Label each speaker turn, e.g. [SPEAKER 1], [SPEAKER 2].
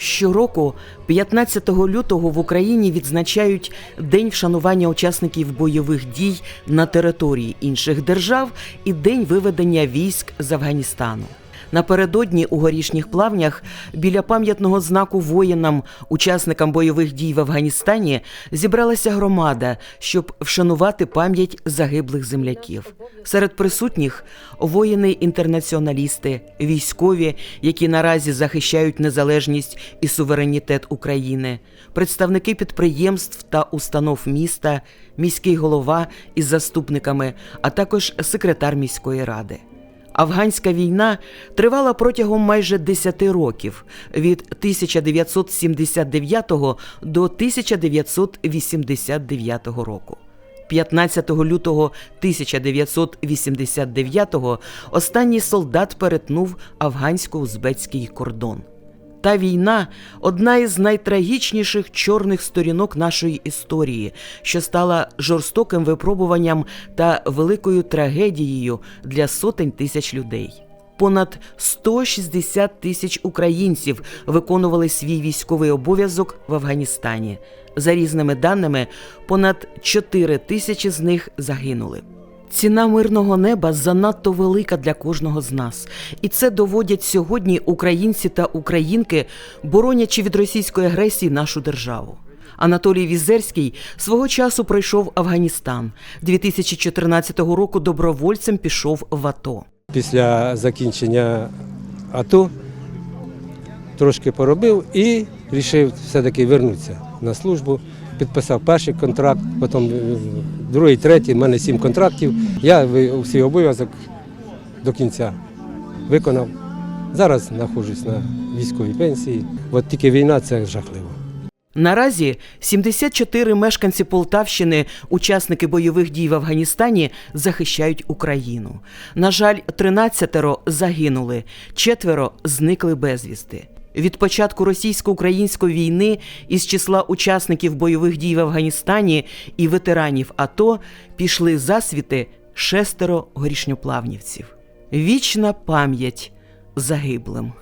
[SPEAKER 1] Щороку, 15 лютого, в Україні відзначають День вшанування учасників бойових дій на території інших держав і День виведення військ з Афганістану. Напередодні у горішніх плавнях біля пам'ятного знаку воїнам, учасникам бойових дій в Афганістані, зібралася громада, щоб вшанувати пам'ять загиблих земляків. Серед присутніх воїни-інтернаціоналісти, військові, які наразі захищають незалежність і суверенітет України, представники підприємств та установ міста, міський голова із заступниками, а також секретар міської ради. Афганська війна тривала протягом майже 10 років від 1979 до 1989 року. 15 лютого 1989-го останній солдат перетнув афгансько-узбецький кордон. Та війна одна із найтрагічніших чорних сторінок нашої історії, що стала жорстоким випробуванням та великою трагедією для сотень тисяч людей. Понад 160 тисяч українців виконували свій військовий обов'язок в Афганістані. За різними даними, понад 4 тисячі з них загинули. Ціна мирного неба занадто велика для кожного з нас, і це доводять сьогодні українці та українки, боронячи від російської агресії нашу державу. Анатолій Візерський свого часу пройшов Афганістан. 2014 року добровольцем пішов в АТО.
[SPEAKER 2] Після закінчення АТО трошки поробив і вирішив все-таки вернутися на службу. Підписав перший контракт, потім е, другий, третій, в мене сім контрактів. Я свій обов'язок до кінця виконав. Зараз знаходжусь на військовій пенсії. От тільки війна це жахливо.
[SPEAKER 1] Наразі 74 мешканці Полтавщини, учасники бойових дій в Афганістані, захищають Україну. На жаль, 13 загинули, четверо зникли безвісти. Від початку російсько-української війни із числа учасників бойових дій в Афганістані і ветеранів АТО пішли засвіти шестеро горішньоплавнівців. Вічна пам'ять загиблим.